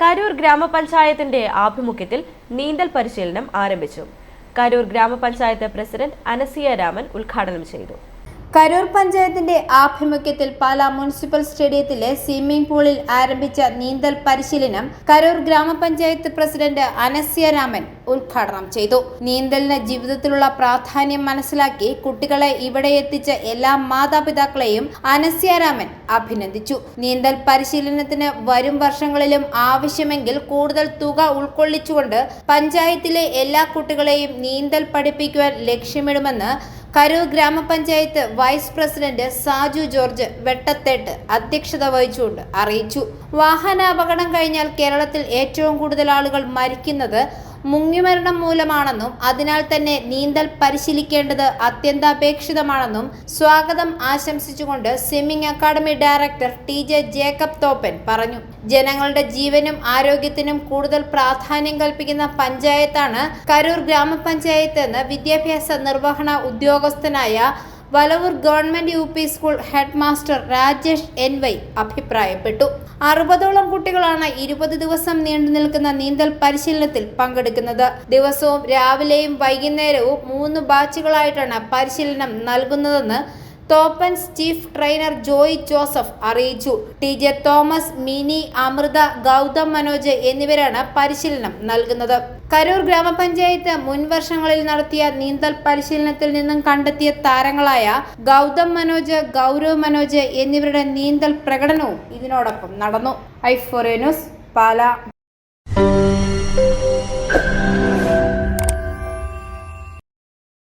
കരൂർ ഗ്രാമപഞ്ചായത്തിന്റെ ആഭിമുഖ്യത്തിൽ നീന്തൽ പരിശീലനം ആരംഭിച്ചു. കരൂർ ഗ്രാമപഞ്ചായത്ത് പ്രസിഡന്റ് അനസിയ രാമൻ ഉദ്ഘാടനം ചെയ്തു. കരൂർ പഞ്ചായത്തിന്റെ ആഭിമുഖ്യത്തിൽ പാലാ മുനിസിപ്പൽ സ്റ്റേഡിയത്തിലെ സ്വിമ്മിംഗ് പൂളിൽ ആരംഭിച്ച നീന്തൽ പരിശീലനം കരൂർ ഗ്രാമപഞ്ചായത്ത് പ്രസിഡന്റ് അനസ്യ രാമൻ ഉദ്ഘാടനം ചെയ്തു. നീന്തലിന് ജീവിതത്തിലുള്ള പ്രാധാന്യം മനസ്സിലാക്കി കുട്ടികളെ ഇവിടെ എത്തിച്ച എല്ലാ മാതാപിതാക്കളെയും അനസ്യ രാമൻ അഭിനന്ദിച്ചു. നീന്തൽ പരിശീലനത്തിന് വരും വർഷങ്ങളിലും ആവശ്യമെങ്കിൽ കൂടുതൽ തുക ഉൾക്കൊള്ളിച്ചുകൊണ്ട് പഞ്ചായത്തിലെ എല്ലാ കുട്ടികളെയും നീന്തൽ പഠിപ്പിക്കുവാൻ ലക്ഷ്യമിടുമെന്ന് കരൂർ ഗ്രാമപഞ്ചായത്ത് vice president Saju George Vettathettu അധ്യക്ഷത വഹിച്ചുകൊണ്ട് അറിയിച്ചു. വാഹനാപകടം കഴിഞ്ഞാൽ കേരളത്തിൽ ഏറ്റവും കൂടുതൽ ആളുകൾ മരിക്കുന്നത് മുങ്ങിമരണം മൂലമാണെന്നും അതിനാൽ തന്നെ നീന്തൽ പരിശീലിക്കേണ്ടത് അത്യന്താപേക്ഷിതമാണെന്നും സ്വാഗതം ആശംസിച്ചുകൊണ്ട് swimming academy director T J Jacob Thoppan പറഞ്ഞു. ജനങ്ങളുടെ ജീവനും ആരോഗ്യത്തിനും കൂടുതൽ പ്രാധാന്യം കൽപ്പിക്കുന്ന പഞ്ചായത്താണ് കരൂർ ഗ്രാമപഞ്ചായത്ത് എന്ന് വിദ്യാഭ്യാസ നിർവഹണ ഉദ്യോഗസ്ഥനായ Valavoor government U P school head master Rajesh N Y അഭിപ്രായപ്പെട്ടു. അറുപതോളം കുട്ടികളാണ് ഇരുപത് ദിവസം നീണ്ടു നിൽക്കുന്ന നീന്തൽ പരിശീലനത്തിൽ പങ്കെടുക്കുന്നത്. ദിവസവും രാവിലെയും വൈകുന്നേരവും മൂന്ന് ബാച്ചുകളായിട്ടാണ് പരിശീലനം നൽകുന്നതെന്ന് തോപ്പൻസ് ചീഫ് ട്രെയിനർ ജോയ് ജോസഫ് അറിയിച്ചു. T J Thomas Mini Amrita Gautham Manoj എന്നിവരാണ് പരിശീലനം നൽകുന്നത്. കരൂർ ഗ്രാമപഞ്ചായത്ത് മുൻ വർഷങ്ങളിൽ നടത്തിയ നീന്തൽ പരിശീലനത്തിൽ നിന്നും കണ്ടെത്തിയ താരങ്ങളായ ഗൗതം മനോജ് ഗൗരവ് മനോജ് എന്നിവരുടെ നീന്തൽ പ്രകടനവും ഇതിനോടൊപ്പം നടന്നു. I four news Pala.